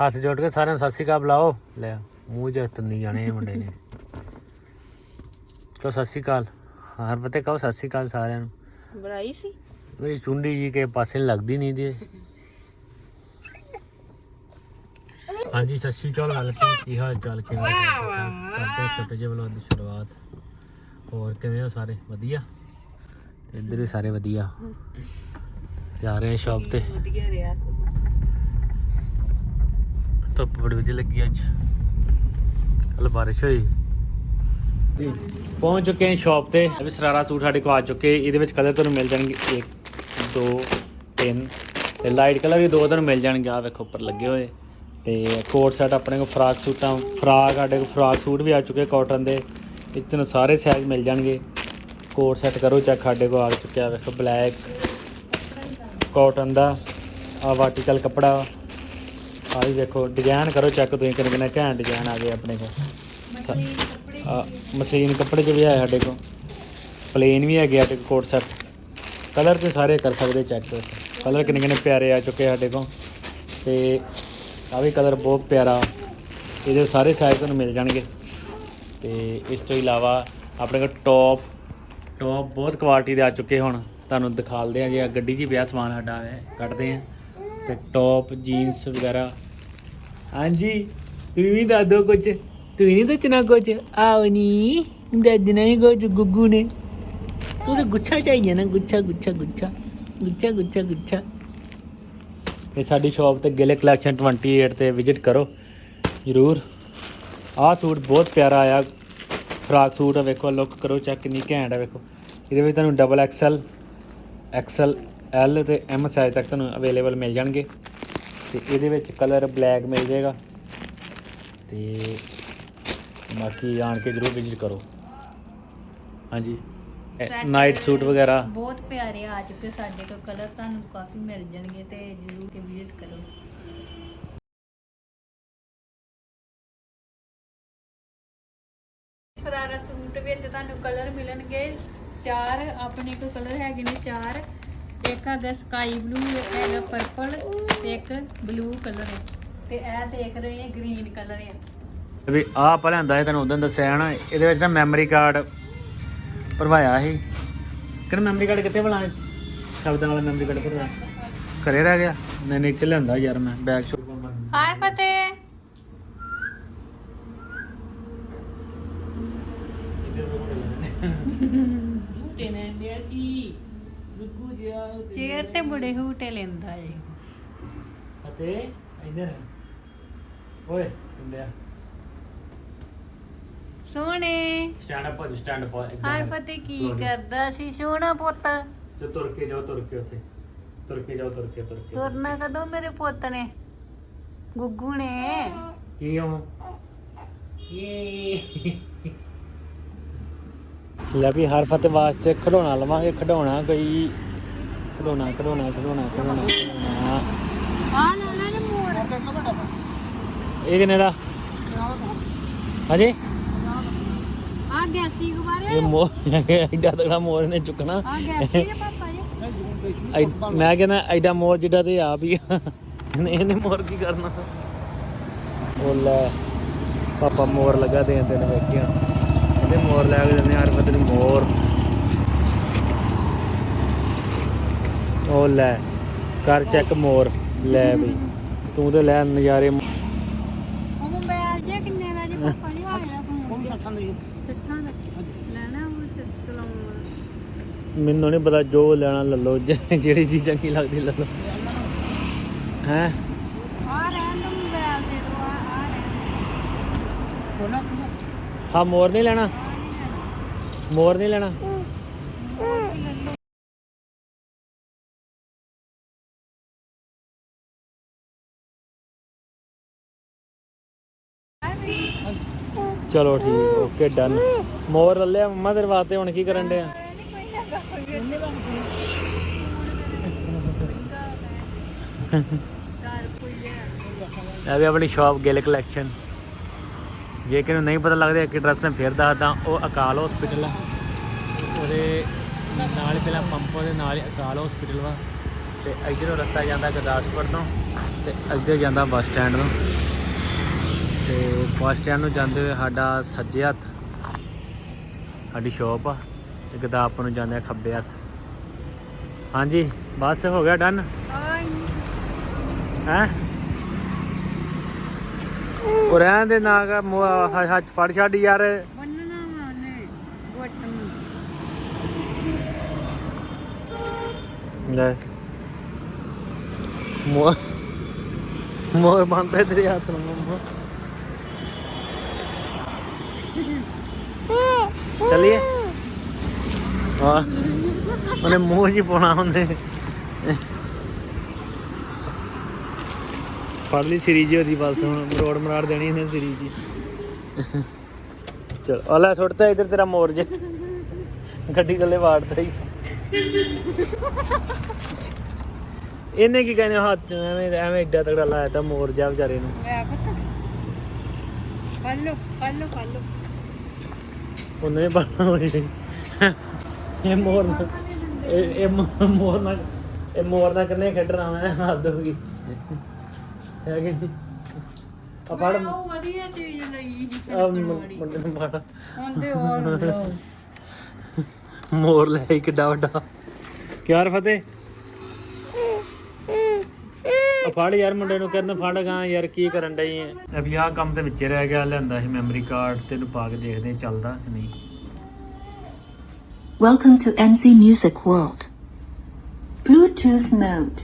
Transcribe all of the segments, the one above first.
ਹੱਥ ਜੋੜ ਕੇ ਸਾਰਿਆਂ ਨੂੰ ਸਤਿ ਸ਼੍ਰੀ ਅਕਾਲ ਬੁਲਾਓ। ਲੈ ਮੂੰਹ ਚ ਤੰਨੀ ਜਾਣੇ ਇਹ ਮੁੰਡੇ ਨੇ। ਕਹੋ ਸਤਿ ਸ਼੍ਰੀ ਅਕਾਲ। ਹਰ ਪਤੇ ਕਹੋ ਸਤਿ ਸ਼੍ਰੀ ਅਕਾਲ ਸਾਰਿਆਂ ਨੂੰ। ਬੜਾਈ ਸੀ? ਮੇਰੀ ਚੁੰਡੀ ਜੀ ਕੇ ਪਾਸੇ ਲੱਗਦੀ ਨਹੀਂ ਦੀ ਹਾਂਜੀ ਸਤਿ ਸ਼੍ਰੀ ਅਕਾਲ ਵੈਲਕਮ ਕੀ ਹਾਲ ਚਾਲ ਕਿਵੇਂ ਹੋ? ਕਰਦੇ ਛੋਟੇ ਜਿਹੇ ਵਲੋਗ ਦੀ ਸ਼ੁਰੂਆਤ। ਹੋਰ ਕਿਵੇਂ ਹੋ ਸਾਰੇ? ਵਧੀਆ? ਤੇ ਇੱਧਰ ਵੀ ਸਾਰੇ ਵਧੀਆ। ਜਾ ਰਹੇ ਸ਼ਾਪ ਤੇ। ਵਧੀਆ ਰਿਹਾ। ਧੁੱਪ ਬੜੀ ਵਧੀਆ ਲੱਗੀ ਅੱਜ। ਕੱਲ ਬਾਰਿਸ਼ ਹੋਈ। ਪਹੁੰਚ ਚੁੱਕੇ ਹਾਂ ਸ਼ਾਪ ਤੇ। ਇਹ ਵੀ ਸਰਾਰਾ ਸੂਟ ਸਾਡੇ ਕੋਲ ਆ ਚੁੱਕੇ। ਇਹਦੇ ਵਿੱਚ ਕਲਰ ਤੁਹਾਨੂੰ ਮਿਲ ਜਾਣਗੇ। 1 2 3 ਤੇ ਲਾਈਟ ਕਲਰ ਵੀ ਦੋ ਤੁਹਾਨੂੰ ਮਿਲ ਜਾਣਗੇ। ਆ ਵੇਖੋ, ਉੱਪਰ ਲੱਗੇ ਹੋਏ। ਤੇ ਕੋਟ ਸੈਟ ਆਪਣੇ ਕੋਲ ਫਰਾਕ ਸੂਟਾਂ। ਫਰਾਕ ਸਾਡੇ ਕੋਲ ਫਰਾਕ ਸੂਟ ਵੀ ਆ ਚੁੱਕੇ ਕਾਟਨ ਦੇ। ਇੱਕ ਤੁਹਾਨੂੰ ਸਾਰੇ ਸਾਈਜ਼ ਮਿਲ ਜਾਣਗੇ। ਕੋਟ ਸੈਟ ਕਰੋ ਚੈੱਕ ਸਾਡੇ ਕੋਲ ਆ ਚੁੱਕਿਆ। ਵੇਖੋ ਬਲੈਕ ਕਾਟਨ ਦਾ। ਆ ਵਾਰਟੀਕਲ ਕੱਪੜਾ। ਆ ਵੀ ਵੇਖੋ ਡਿਜ਼ਾਈਨ ਕਰੋ ਚੈੱਕ ਤੁਸੀਂ ਕਿੰਨੇ ਕਿੰਨੇ ਘੈਂਟ ਡਿਜ਼ਾਈਨ ਆ ਗਏ ਆਪਣੇ ਕੋਲ। ਆ ਮਸ਼ੀਨ ਕੱਪੜੇ ਚ ਵੀ ਹੈ ਸਾਡੇ ਕੋਲ। ਪਲੇਨ ਵੀ ਹੈਗੇ ਸਾਡੇ ਕੋਲ ਕੋਟ ਸੈਟ ਕਲਰ ਤੇ ਸਾਰੇ ਕਰ ਸਕਦੇ ਚੈੱਕ ਕਲਰ ਕਿੰਨੇ ਕਿੰਨੇ ਪਿਆਰੇ ਆ ਚੁੱਕੇ ਸਾਡੇ ਕੋਲ। ਤੇ ਆ ਵੀ ਕਲਰ ਬਹੁਤ ਪਿਆਰਾ। ਇਹਦੇ ਸਾਰੇ ਸਾਈਜ਼ ਤੁਹਾਨੂੰ ਮਿਲ ਜਾਣਗੇ। ਤੇ ਇਸ ਤੋਂ ਇਲਾਵਾ ਆਪਣੇ ਕੋਲ ਟੌਪ ਟੌਪ ਬਹੁਤ ਕੁਆਲਿਟੀ ਦੇ ਆ ਚੁੱਕੇ ਹੁਣ। ਤੁਹਾਨੂੰ ਦਿਖਾਲਦੇ ਆ ਜੀ ਆਹ ਗੱਡੀ 'ਚ ਹੀ ਪਿਆ ਸਮਾਨ ਸਾਡਾ ਹੈ ਕੱਢਦੇ ਆ। ਤੇ ਟੌਪ ਜੀਨਸ ਵਗੈਰਾ। ਹਾਂਜੀ ਤੁਸੀਂ ਵੀ ਦੱਸ ਦਿਓ ਕੁਝ ਤੁਸੀਂ ਨਹੀਂ ਦੱਸਣਾ ਕੁਝ ਆਓ ਨਹੀਂ ਦੱਸਣਾ ਹੀ ਕੁਝ ਗੁੱਗੂ ਨੇ। ਤੂੰ ਤਾਂ ਗੁੱਛਾ ਚਾਹੀਏ ਨਾ, ਗੁੱਛਾ ਗੁੱਛਾ ਗੁੱਛਾ। ਗੁੱਛਾ ਗੁੱਛਾ ਗੁੱਛਾ। ਤੇ ਸਾਡੀ ਸ਼ਾਪ ਤੇ ਗਿਲੇ ਕਲੈਕਸ਼ਨ 28 ਤੇ ਵਿਜ਼ਿਟ ਕਰੋ। ਜ਼ਰੂਰ। ਆਹ ਸੂਟ ਬਹੁਤ ਪਿਆਰਾ ਆਇਆ। ਫਰਾਕ ਸੂਟ ਆ, ਵੇਖੋ ਲੁੱਕ ਕਰੋ ਚੈੱਕ ਕਿੰਨੀ ਘੈਂਟ ਆ, ਵੇਖੋ। ਇਹਦੇ ਵਿੱਚ ਤੁਹਾਨੂੰ ਡਬਲ ਐਕਸਲ ਐਕਸਲ ਐਲ ਤੇ ਐਮ ਸਾਈਜ਼ ਤੱਕ ਤੁਹਾਨੂੰ ਅਵੇਲੇਬਲ ਮਿਲ ਜਾਣਗੇ। ਤੇ ਇਹਦੇ ਵਿੱਚ ਕਲਰ ਬਲੈਕ ਮਿਲ ਜਾਏਗਾ। ਤੇ ਬਾਕੀ ਆਣ ਕੇ ਜਰੂਰ ਵਿਜ਼ਿਟ ਕਰੋ। ਹਾਂਜੀ। ਨਾਈਟ ਸੂਟ ਵਗੈਰਾ। ਬਹੁਤ ਪਿਆਰੇ ਆ ਚੁੱਕੇ ਸਾਡੇ ਕੋਲ ਕਲਰ ਤੁਹਾਨੂੰ ਕਾਫੀ ਮਿਲ ਜਾਣਗੇ ਤੇ ਜਰੂਰ ਕੇ ਵਿਜ਼ਿਟ ਕਰੋ। ਸਰਾਰਾ ਸੂਟ ਵਿੱਚ ਤੁਹਾਨੂੰ ਕਲਰ ਮਿਲਣਗੇ। ਚਾਰ ਆਪਣੇ ਕੋਲ ਕਲਰ ਹੈਗੇ ਨੇ ਚਾਰ। ਇੱਕ ਹੈਗਾ ਸਕਾਈ ਬਲੂ ਇੱਕ ਹੈਗਾ ਪਰਪਲ ਤੇ ਇੱਕ ਬਲੂ ਕਲਰ ਹੈ। ਤੇ ਇਹ ਦੇਖ ਰਹੇ ਹੈ ਗ੍ਰੀਨ ਕਲਰ ਹੈ। ਵੀ ਆਹ ਆਪਾਂ ਲਿਆਂਦਾ ਸੀ ਤੈਨੂੰ ਉਦੋਂ ਦੱਸਿਆ ਨਾ ਇਹਦੇ ਵਿੱਚ ਨਾ ਮੈਮਰੀ ਕਾਰਡ ਭਰਵਾਇਆ ਸੀ। ਕਿਹੜਾ ਮੈਮਰੀ ਕਾਰਡ ਕਿੱਥੇ ਭਲਾ ਸ਼ਬਦਾਂ ਵਾਲਾ ਮੈਮਰੀ ਕਾਰਡ ਭਰਵਾਇਆ। ਘਰੇ ਰਹਿ ਗਿਆ। ਨਹੀਂ ਨਹੀਂ ਚ ਲਿਆਂਦਾ ਯਾਰ ਮੈਂ ਬੈਗ ਚੋਂ। ਹਾਰ ਫਤਿਹ ਚੇਅਰ ਤੇ ਬੜੇ ਹੂਟੇ ਲੈਂਦਾ ਏ ਅਤੇ ਇਧਰ। ਓਏ ਇੰਦਿਆ ਸੋਹਣੇ। ਸਟੈਂਡ ਅਪ ਹੋ ਸਟੈਂਡ ਅਪ ਹਾਰ ਫਤਿਹ ਕੀ ਕਰਦਾ ਸੀ ਸੋਹਣਾ ਪੁੱਤ। ਤੇ ਤੁਰ ਕੇ ਜਾਓ ਤੁਰ ਕੇ ਉੱਥੇ। ਤੁਰ ਕੇ ਜਾਓ ਤੁਰ ਕੇ ਤੁਰ ਕੇ। ਤੁਰਨਾ ਕਦੋਂ ਮੇਰੇ ਪੁੱਤ ਨੇ? ਗੁੱਗੂ ਨੇ। ਕੀ ਹੋ? ਲੈ ਵੀ ਹਰ ਫਤਿਹ ਵਾਸਤੇ ਖਿਡੌਣਾ ਲਵਾਂਗੇ ਖਿਡੌਣਾ ਕੋਈ ਖਿਡੌਣਾ ਖਿਡੌਣਾ ਖਿਡੌਣਾ ਖਿਡੌਣਾ ਖਿਡੌਣਾ। ਆ ਨਾ ਨੇ ਮੋਰ। ਇਹ ਕਿੰਨੇ ਦਾ? ਹਾਂਜੀ? ਆ ਗੈਸੀ ਗੁਬਾਰੇ ਇਹ ਮੋਰ ਐਡਾ ਤਗੜਾ ਮੋਰ ਨੇ ਚੁੱਕਣਾ। ਆ ਗੈਸੀ ਦੇ ਪਾਪਾ ਜੀ। ਮੈਂ ਕਹਿੰਦਾ ਐਡਾ ਮੋਰ ਜਿੱਡਾ ਤੇ ਆਪ ਹੀ। ਇਹਨੇ ਮੋਰ ਕੀ ਕਰਨਾ? ਉਹ ਲੈ ਪਾਪਾ ਮੋਰ ਲਗਾ ਦੇ ਤੈਨੂੰ ਵੇਖਿਆ। ਇਹਦੇ ਮੋਰ ਲੈ ਕੇ ਦਿੰਦੇ ਹਰ ਬੰਦੇ ਨੂੰ ਮੋਰ। ਉਹ ਲੈ ਕਰ ਚੈੱਕ ਮੋਰ ਲੈ ਬਈ। ਤੂੰ ਤੇ ਲੈ ਨਜ਼ਾਰੇ ਉਹ ਮੋਬਾਈਲ ਜੇ ਕਿੰਨੇ ਦਾ ਜੀ ਪਾਪਾ ਜੀ ਆ ਜਿਹੜਾ ਫੋਨ ਸੱਠਾਂ ਦਾ। ਲੈਣਾ ਉਹ ਚਲਾਉਣ ਮੈਨੂੰ ਨਹੀਂ ਪਤਾ ਜੋ ਲੈਣਾ ਲੈ ਲਓ ਜਿਹੜੀ ਚੀਜ਼ ਚੰਗੀ ਲੱਗਦੀ ਲੈ ਲਓ। ਹੈ? ਆ ਰਹਿਣ ਦੋ ਮੋਬਾਈਲ ਦੇ ਦੋ ਆ ਆ ਰਹਿਣ ਹਾਂ ਮੋਰ ਨਹੀਂ ਲੈਣਾ? ਮੋਰ ਨਹੀਂ ਲੈਣਾ? ਚਲੋ ਠੀਕ, ਓਕੇ, ਡਨ। ਮੋਰ ਲੈ ਮੰਮਾ ਤੇਰੇ ਵਾਸਤੇ, ਹੁਣ ਕੀ ਕਰਨ ਡਿਆ ਇਹ ਵੀ ਆਪਣੀ ਸ਼ਾਪ ਗਿੱਲ ਕਲੈਕਸ਼ਨ ਜੇ ਕਿਸੇ ਨਹੀਂ ਪਤਾ ਲੱਗਦਾ, ਇੱਕ ਐਡਰੈਸ ਨੇ ਫੇਰ ਦੱਸਦਾ, ਉਹ ਅਕਾਲ ਹਸਪੀਟਲ ਆ। ਉਹਦੇ ਨਾਲ ਹੀ ਪਹਿਲਾਂ ਪੰਪੋ ਦੇ ਨਾਲ ਅਕਾਲ ਹਸਪੀਟਲ ਵਾ। ਤੇ ਇਧਰੋਂ ਰਸਤਾ ਜਾਂਦਾ ਗੁਰਦਾਸਪੁਰ ਤੋਂ, ਤੇ ਅੱਗੇ ਜਾਂਦਾ ਬੱਸ ਸਟੈਂਡ ਤੋਂ। ਤੇ ਬੱਸ ਸਟੈਂਡ ਨੂੰ ਜਾਂਦੇ ਹੋਏ ਸਾਡਾ ਸੱਜੇ ਹੱਥ ਸਾਡੀ ਸ਼ਾਪ ਆ ਤੇ ਗਦਾਪ ਨੂੰ ਜਾਂਦੇ ਆ ਖੱਬੇ ਹੱਥ। ਹਾਂਜੀ ਬਸ ਹੋ ਗਿਆ ਡਨ ਹੈ? ਉਹ ਰਹਿਣ ਦੇ ਨਾ ਹੱਥ ਫੜ ਛੱਡ ਯਾਰ। ਲੈ। ਮੋਰ ਮੋਰ ਬੰਦੇ ਤੇਰੇ ਹੱਥ ਨੂੰ ਮੰਮਾ ਚਲਿਏ? ਆ ਉਹਨੇ ਮੂੰਹ ਜੀ ਪਾਉਣਾ ਹੁੰਦੇ ਫੜ ਲਈ ਸਿਰੀ ਉਹਦੀ ਬਸ, ਹੁਣ ਰੋਡ ਮਰਾੜ ਦੇਣੀ ਇਹਨੇ ਸਿਰੀ ਜੀ ਚਲ, ਆ ਲੈ ਸੁੱਟਤਾ ਇਧਰ ਤੇਰਾ ਮੋਰ ਜੇ ਗੱਡੀ ਥੱਲੇ ਵਾੜਤਾ ਹੀ। ਇਹਨੇ ਕੀ ਕਹਿੰਦੇ ਹੱਥ ਚ ਐਵੇਂ ਐਵੇਂ ਏਡਾ ਤਗੜਾ ਲਾਇਆ ਤਾਂ ਮੋਰ ਜਾ ਵਿਚਾਰੇ ਨੂੰ। ਲੈ ਪੁੱਤ। ਪੱਲੋ ਪੱਲੋ ਪੱਲੋ ਉਹਨੇ ਵੀ ਬਣਨਾ ਹੋਈ ਇਹ ਮੋਰ ਇਹ ਇਹ ਮੋ- ਮੋਰ ਨਾਲ ਇਹ ਮੋਰ ਨਾਲ ਕਿੰਨੇ ਖੇਡਣਾ ਮੈਂ ਹੱਦ ਹੋ ਗਈ। ਹੈ ਕਿ ਨਹੀਂ? ਆ ਫੜ ਉਹ ਵਧੀਆ ਚੀਜ਼ ਲਈ ਸੀ ਆ ਸਿਲਕਣ ਵਾਲੀ। ਮੁੰਡੇ ਨੂੰ ਫੜ ਹੁੰਦੇ ਹੋਰ ਮੋਰ ਲੈ ਆਈ ਕਿੱਡਾ ਵੱਡਾ। ਕਿਆਰ ਫਤਿਹ? ਆ ਫੜ ਯਾਰ ਮੁੰਡੇ ਨੂੰ ਕਰਨ ਫੜ ਗਾ ਯਾਰ ਕੀ ਕਰਨ ਡਈ ਐ ਅਭੀ ਆਹ ਕੰਮ ਤੇ ਵਿੱਚੇ ਰਹਿ ਗਿਆ ਲੈਂਦਾ ਸੀ ਮੈਮਰੀ ਕਾਰਡ ਤੇ ਇਹਨੂੰ ਪਾ ਕੇ ਦੇਖਦੇ ਚੱਲਦਾ ਕਿ ਨਹੀਂ Welcome to NC Music World. Bluetooth mode.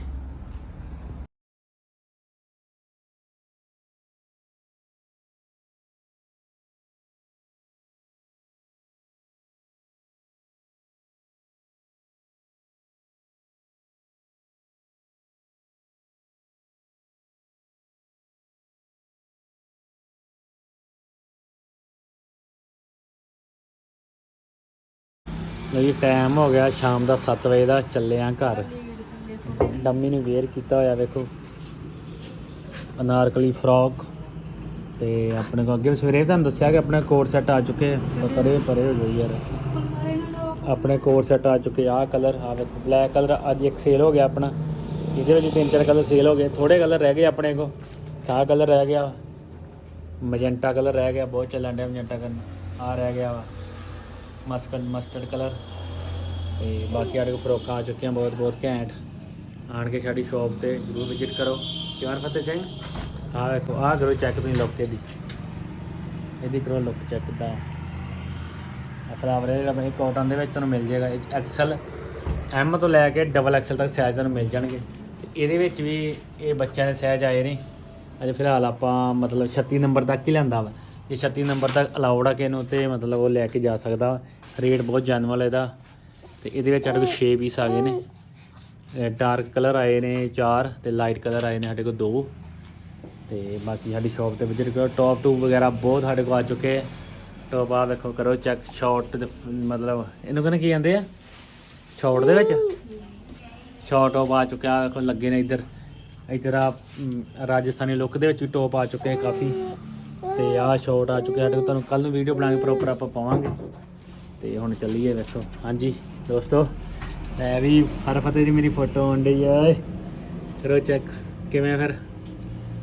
ਜੀ ਟਾਈਮ ਹੋ ਗਿਆ ਸ਼ਾਮ ਦਾ 7 ਵਜੇ ਦਾ, ਚੱਲੇ ਆਂ ਘਰ। ਡੰਮੀ ਨੂੰ ਵੇਅਰ ਕੀਤਾ ਹੋਇਆ, ਵੇਖੋ। ਅਨਾਰਕਲੀ ਫਰੋਕ ਤੇ ਆਪਣੇ ਕੋ ਅੱਗੇ ਸਵੇਰੇ ਤੁਹਾਨੂੰ ਦੱਸਿਆ ਕਿ ਆਪਣੇ ਕੋਟ ਸੈੱਟ ਆ ਚੁੱਕੇ ਪਰੇ ਪਰੇ ਹੋ ਜਾਈ ਯਾਰ। ਆਪਣੇ ਕੋਟ ਸੈੱਟ ਆ ਚੁੱਕੇ ਆਹ ਕਲਰ ਆ ਵੇਖੋ ਬਲੈਕ ਕਲਰ ਅੱਜ ਇੱਕ ਸੇਲ ਹੋ ਗਿਆ ਆਪਣਾ। ਇਹਦੇ ਵਿੱਚ ਤਿੰਨ ਚਾਰ ਕਲਰ ਸੇਲ ਹੋ ਗਏ ਥੋੜੇ ਕਲਰ ਰਹਿ ਗਏ ਆਪਣੇ ਕੋ ਆਹ ਕਲਰ ਰਹਿ ਗਿਆ ਮਜੈਂਟਾ ਕਲਰ ਰਹਿ ਗਿਆ, ਬਹੁਤ ਚੱਲਣ ਡਿਆ ਮਜੈਂਟਾ ਕਰਨ। ਆ ਰਹਿ ਗਿਆ ਵਾ। ਮਸਕਨ ਮਸਟਰਡ ਕਲਰ। ਤੇ ਬਾਕੀ ਸਾਡੇ ਕੋਲ ਫਰੋਕਾਂ ਆ ਚੁੱਕੀਆਂ, ਬਹੁਤ ਬਹੁਤ ਘੈਂਟ। ਆਣ ਕੇ ਸਾਡੀ ਸ਼ਾਪ ਤੇ ਜਰੂਰ ਵਿਜ਼ਿਟ ਕਰੋ। ਕਿਉਂ ਫਤਿਹ ਸਿੰਘ? ਆਹ ਵੇਖੋ, ਆਹ ਕਰੋ ਚੈੱਕ ਤੁਸੀਂ ਲੁੱਕ ਇਹਦੀ। ਇਹਦੀ ਕਰੋ ਲੁੱਕ ਚੈੱਕ ਦਾ। ਆ ਫਲਾਵਰ ਜਿਹੜਾ ਇਹ ਕਾਟਨ ਦੇ ਵਿੱਚ ਤੁਹਾਨੂੰ ਮਿਲ ਜਾਏਗਾ। ਇਹ ਐਕਸਲ ਐਮ ਤੋਂ ਲੈ ਕੇ ਡਬਲ ਐਕਸਲ ਤੱਕ ਸਾਈਜ਼ ਤੁਹਾਨੂੰ ਮਿਲ ਜਾਣਗੇ। ਤੇ ਇਹਦੇ ਵਿੱਚ ਵੀ ਇਹ ਬੱਚਿਆਂ ਦੇ ਸਾਈਜ਼ ਆਏ ਨੇ। ਅਜੇ ਫਿਲਹਾਲ ਆਪਾਂ ਮਤਲਬ 36 ਨੰਬਰ ਤੱਕ ਹੀ ਲੈਂਦਾ ਵਾ। ਇਹ 36 ਨੰਬਰ ਤੱਕ ਅਲਾਉਡ ਆ ਕਿ ਇਹਨੂੰ ਤੇ ਮਤਲਬ ਉਹ ਲੈ ਕੇ ਜਾ ਸਕਦਾ। ਰੇਟ ਬਹੁਤ ਜੈਨੂਅਲ ਇਹਦਾ। ਤੇ ਇਹਦੇ ਵਿੱਚ ਸਾਡੇ ਕੋਲ 6 ਪੀਸ ਆ ਗਏ ਨੇ। ਡਾਰਕ ਕਲਰ ਆਏ ਨੇ 4 ਤੇ ਲਾਈਟ ਕਲਰ ਆਏ ਨੇ ਸਾਡੇ ਕੋਲ 2 ਤੇ ਬਾਕੀ ਸਾਡੀ ਸ਼ਾਪ ਤੇ ਵਿਜ਼ਿਟ ਕਰੋ ਟੌਪ ਟੂ ਵਗੈਰਾ ਬਹੁਤ ਸਾਡੇ ਕੋਲ ਆ ਚੁੱਕੇ ਆ। ਟੌਪ ਆ ਵੇਖੋ, ਕਰੋ ਚੈੱਕ ਸ਼ਾਰਟ ਮਤਲਬ ਇਹਨੂੰ ਕਹਿੰਦੇ ਕੀ ਕਹਿੰਦੇ ਆ? ਸ਼ਾਰਟ ਦੇ ਵਿੱਚ? ਸ਼ਾਰਟ ਟੌਪ ਆ ਚੁੱਕਿਆ ਵੇਖੋ ਲੱਗੇ ਨੇ ਇੱਧਰ। ਇੱਧਰ ਆ ਰਾਜਸਥਾਨੀ ਲੁੱਕ ਦੇ ਵਿੱਚ ਵੀ ਟੌਪ ਆ ਚੁੱਕੇ ਆ ਕਾਫੀ। ਤੇ ਆਹ ਸ਼ਾਰਟ ਆ ਚੁੱਕਿਆ ਸਾਡੇ ਕੋਲ ਤੁਹਾਨੂੰ ਕੱਲ ਨੂੰ ਵੀਡੀਓ ਬਣਾ ਕੇ ਪ੍ਰੋਪਰ ਆਪਾਂ ਪਾਵਾਂਗੇ। ਤੇ ਹੁਣ ਚੱਲੀਏ ਵੇਖੋ। ਹਾਂਜੀ ਦੋਸਤੋ ਐ ਵੀ ਹਰ ਫਤਿਹ ਦੀ ਮੇਰੀ ਫੋਟੋ ਆਉਣ ਡਈ ਆ ਓਏ। ਕਰੋ ਚੈੱਕ ਕਿਵੇਂ ਫਿਰ?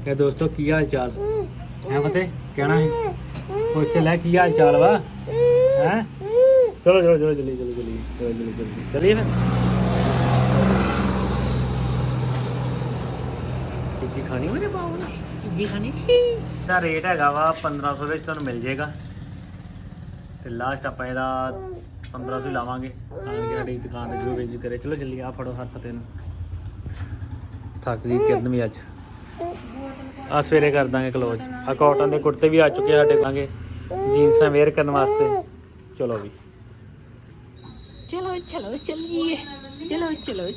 ਕਿ ਦੋਸਤੋ ਕੀ ਹਾਲ ਚਾਲ? ਹੈ ਫਤਿਹ ਕਹਿਣਾ ਹੈ? ਪੁੱਛ ਲੈ ਕੀ ਹਾਲ ਚਾਲ ਵਾ? ਹੈ? ਚਲੋ ਚਲੋ ਚਲੋ ਚਲੀ ਚਲੋ ਚਲੀ ਚਲੋ ਚਲੋ ਚਲੀ ਚਲੀਏ। ਫਿਰ। ਚੀਜ਼ੀ ਖਾਣੀ ਮੇਰੇ ਬਾਬੂ ਨੇ ਚੀਜ਼ੀ ਖਾਣੀ? ਸੀ ਦਾ ਰੇਟ ਹੈਗਾ ਵਾ 1500 ਵਿੱਚ ਤੁਹਾਨੂੰ ਮਿਲ ਜਾਏਗਾ। ਤੇ ਲਾਸਟ ਆਪਾਂ ਇਹਦਾ 1500 ਹੀ ਲਾਵਾਂਗੇ। ਆਣ ਕੇ ਸਾਡੀ ਦੁਕਾਨ ਤੇ ਜੋ ਵਿਜ਼ਿਟ ਕਰੇ ਚਲੋ ਚੱਲੀਏ ਆ ਫੜੋ ਹਰ ਫਤਿਹ ਨੂੰ। ਥੱਕ ਗਈ ਕਿਰਨ ਵੀ ਅੱਜ। ਆ ਸਵੇਰੇ ਕਰ ਦਾਂਗੇ ਕਲੋਜ਼ ਆ ਕਾਟਨ ਦੇ ਕੁੜਤੇ ਵੀ ਆ ਚੁੱਕੇ ਆ ਸਾਡੇ ਕਾਂਗੇ ਜੀਨਸਾਂ ਵੇਅਰ ਕਰਨ ਵਾਸਤੇ। ਚਲੋ ਵੀ। ਚਲੋ ਚਲੋ ਚੱਲੀਏ। ਚਲੋ ਚਲੋ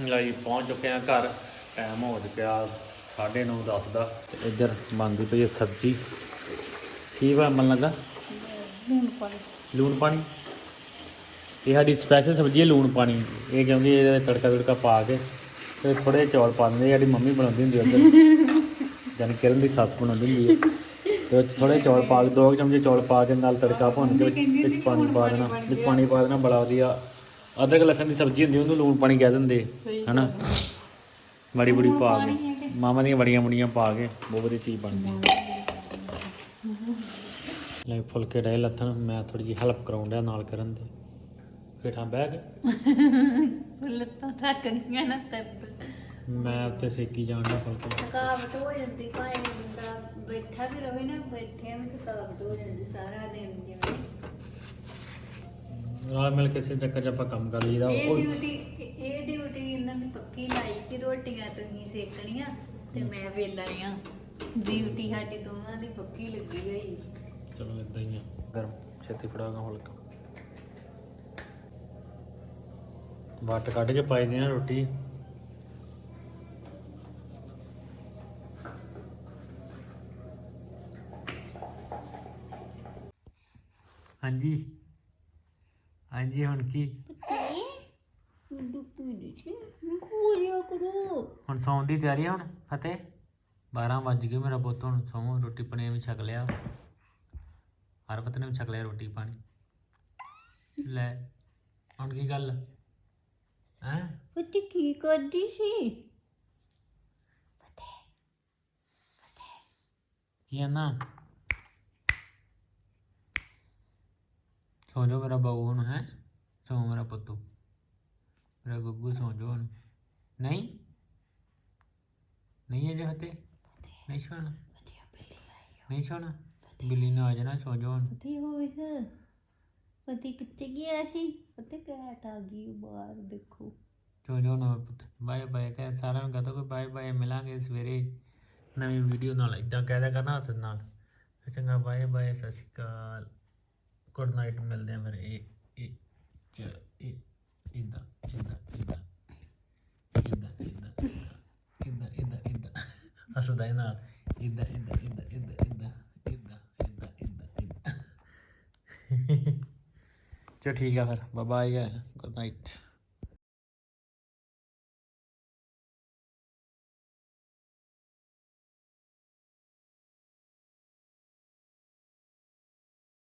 ਲਓ ਜੀ ਪਹੁੰਚ ਚੁੱਕੇ ਆ ਘਰ। ਟਾਈਮ ਹੋ ਚੁੱਕਿਆ। 9:30 10 ਦਾ। ਤੇ ਇੱਧਰ ਬਣਦੀ ਪਈ ਹੈ ਸਬਜ਼ੀ। ਕੀ ਵਾ ਮਨ ਲੱਗਾ? ਲੂਣ ਪਾਣੀ। ਲੂਣ ਪਾਣੀ? ਇਹ ਸਾਡੀ ਸਪੈਸ਼ਲ ਸਬਜ਼ੀ ਹੈ ਲੂਣ ਪਾਣੀ। ਇਹ ਕਿਉਂਕਿ ਇਹਦੇ ਤੜਕਾ ਤੜਕਾ ਪਾ ਕੇ ਤੇ ਥੋੜੇ ਚੌਲ ਪਾ ਦਿੰਦੇ ਸਾਡੀ ਮੰਮੀ ਬਣਾਉਂਦੀ ਹੁੰਦੀ ਉੱਧਰ। ਜਾਨੀ ਕਿਰਨ ਦੀ ਸੱਸ ਬਣਾਉਂਦੀ ਹੁੰਦੀ ਹੈ। ਤੇ ਥੋੜੇ ਚੌਲ ਪਾ ਕੇ ਦੋ ਚਮਚੇ ਚੌਲ ਪਾ ਕੇ ਨਾਲ ਤੜਕਾ ਭੁੰਨ ਕੇ ਵਿੱਚ ਪਾਣੀ ਪਾ ਦੇਣਾ। ਵਿੱਚ ਪਾਣੀ ਪਾ ਦੇਣਾ ਬੜਾ ਵਧੀਆ। ਅਦਰਕ ਲਸਣ ਦੀ ਸਬਜ਼ੀ ਹੁੰਦੀ ਉਹਨੂੰ ਲੂਣ ਪਾਣੀ ਕਹਿ ਦਿੰਦੇ। ਹਨਾ? ਬੜੀ ਬੜੀ ਪਾ ਕੇ ਕੇ ਮਾਮਾ ਦੀਆਂ ਬੜੀਆਂ ਬੜੀਆਂ ਪਾ ਕੇ ਬਹੁਤ ਵਧੀਆ ਚੀਜ਼ ਬਣਦੀ ਲੈ ਫੁਲਕੇ ਡੇ ਲੱਥਣ ਮੈਂ ਥੋੜੀ ਜਿਹੀ ਹੈਲਪ ਕਰਾਉਣ ਡਿਆ ਨਾਲ ਕਰਨ ਦੇ। ਹੇਠਾਂ ਬਹਿ ਕੇ। ਲੱਤਾਂ ਥੱਕ ਗਈਆਂ ਨਾ ਤਰਦ ਮੈਂ ਉੱਤੇ ਸੇਕੀ ਜਾਣ ਦਾ ਫੁਲਕੇ। ਥਕਾਵਟ ਹੋ ਜਾਂਦੀ ਭਾਵੇਂ ਬੰਦਾ ਬੈਠਾ ਵੀ ਰਹੇ ਨਾ ਬੈਠਿਆਂ ਵੀ ਥਕਾਵਟ ਹੋ ਜਾਂਦੀ ਸਾਰਾ ਦਿਨ ਜਿਵੇਂ ਨਾਲ ਮਿਲ ਕੇ ਇਸੇ ਚੱਕਰ 'ਚ ਆਪਾਂ ਕੰਮ ਕਰ ਲਈਦਾ। ਇਹ ਉਹ ਡਿਊਟੀ ਇਹ ਦੀ ਪੱਕੀ ਲਾਈ ਕਿ ਰੋਟੀਆਂ ਤੁਸੀਂ ਸੇਕਣੀਆਂ ਤੇ ਮੈਂ ਵੇਲਣੀਆਂ ਡਿਊਟੀ ਸਾਡੀ ਦੋਵਾਂ ਦੀ ਪੱਕੀ ਲੱਗੀ ਹੋਈ। ਚਲੋ ਇਦਾਂ ਹੀ ਆ। ਗਰਮ ਛੇਤੀ ਫੜਾਗਾ ਫੁਲਕਾ। ਵੱਟ ਕੱਢ ਕੇ ਪਾਈ ਦੀ ਨਾ ਰੋਟੀ। ਹਾਂਜੀ। ਹਾਂਜੀ ਹੁਣ ਕੀ? ਖੂਰਿਆ ਕਰੋ? ਹੁਣ ਸੌਣ ਦੀ ਤਿਆਰੀ ਆ ਹੁਣ ਫਤਿਹ। 12 ਵੱਜ ਗਏ ਮੇਰਾ ਪੁੱਤ ਹੁਣ ਸੌਂ ਰੋਟੀ ਪਾਣੀ ਵੀ ਛਕ ਲਿਆ। ਹਰਪਤ ਨੇ ਵੀ ਛਕ ਲਿਆ ਰੋਟੀ ਪਾਣੀ। ਲੈ ਹੁਣ ਕੀ ਗੱਲ? ਹੈ? ਪਤੀ ਕੀ ਕਰਦੀ ਸੀ? ਕੀ ਆ ਨਾ ਸੌ ਜਾਓ ਮੇਰਾ ਬਾਊ ਹੁਣ ਹੈ? ਸੌ ਮੇਰਾ ਪੁੱਤੂ। ਮੇਰਾ ਗੁੱਗੂ ਸੌ ਜਾਓ ਹੁਣ। ਨਹੀਂ? ਨਹੀਂ ਅਜੇ ਫਤਿਹ? ਨਹੀਂ ਸੌਣਾ। ਨਹੀਂ ਸੌਣਾ। ਬਿੱਲੀ ਨੇ ਆ ਜਾਣਾ ਸੌ ਜਾਓ ਹੁਣ। ਪਤੀ ਹੋਏ ਪਤੀ ਕਿੱਥੇ ਗਿਆ ਸੀ? ਪਤੀ ਕੈਟ ਆ ਗਈ ਬਾਹਰ ਦੇਖੋ। ਸੌ ਜਾਓ ਨਾ ਪੁੱਤ। ਬਾਏ ਬਾਏ ਕਹਿ ਸਾਰਿਆਂ ਨੂੰ ਕਹਤਾ ਕੋਈ ਬਾਏ ਬਾਏ ਮਿਲਾਂਗੇ ਸਵੇਰੇ। ਨਵੀਂ ਵੀਡੀਓ ਨਾਲ ਇਦਾਂ ਕਹਿ ਦਿਆ ਕਰਨਾ ਹੱਥ ਨਾਲ। ਫਿਰ ਚੰਗਾ ਬਾਏ ਬਾਏ ਸਤਿ ਸ਼੍ਰੀ ਅਕਾਲ। ਗੁੱਡ ਨਾਈਟ ਮਿਲਦੇ ਆ ਫਿਰ। ਇਹ ਇਹ ਚ ਇਹ ਇਦਾਂ ਇਦਾਂ ਇਦਾਂ ਇਦਾਂ ਇਦਾਂ ਇਦਾਂ ਇਦਾਂ ਹੱਸਦਾ ਇਹ ਨਾਲ ਇਦਾਂ ਇਦਾਂ ਇਦਾਂ ਇਦਾਂ ਇਦਾਂ ਇਦਾਂ ਇਦਾਂ ਇਦਾਂ ਇਦਾਂ ਚਲੋ ਠੀਕ ਆ ਫਿਰ ਬਾਏ ਬਾਏ ਗੁੱਡ ਨਾਈਟ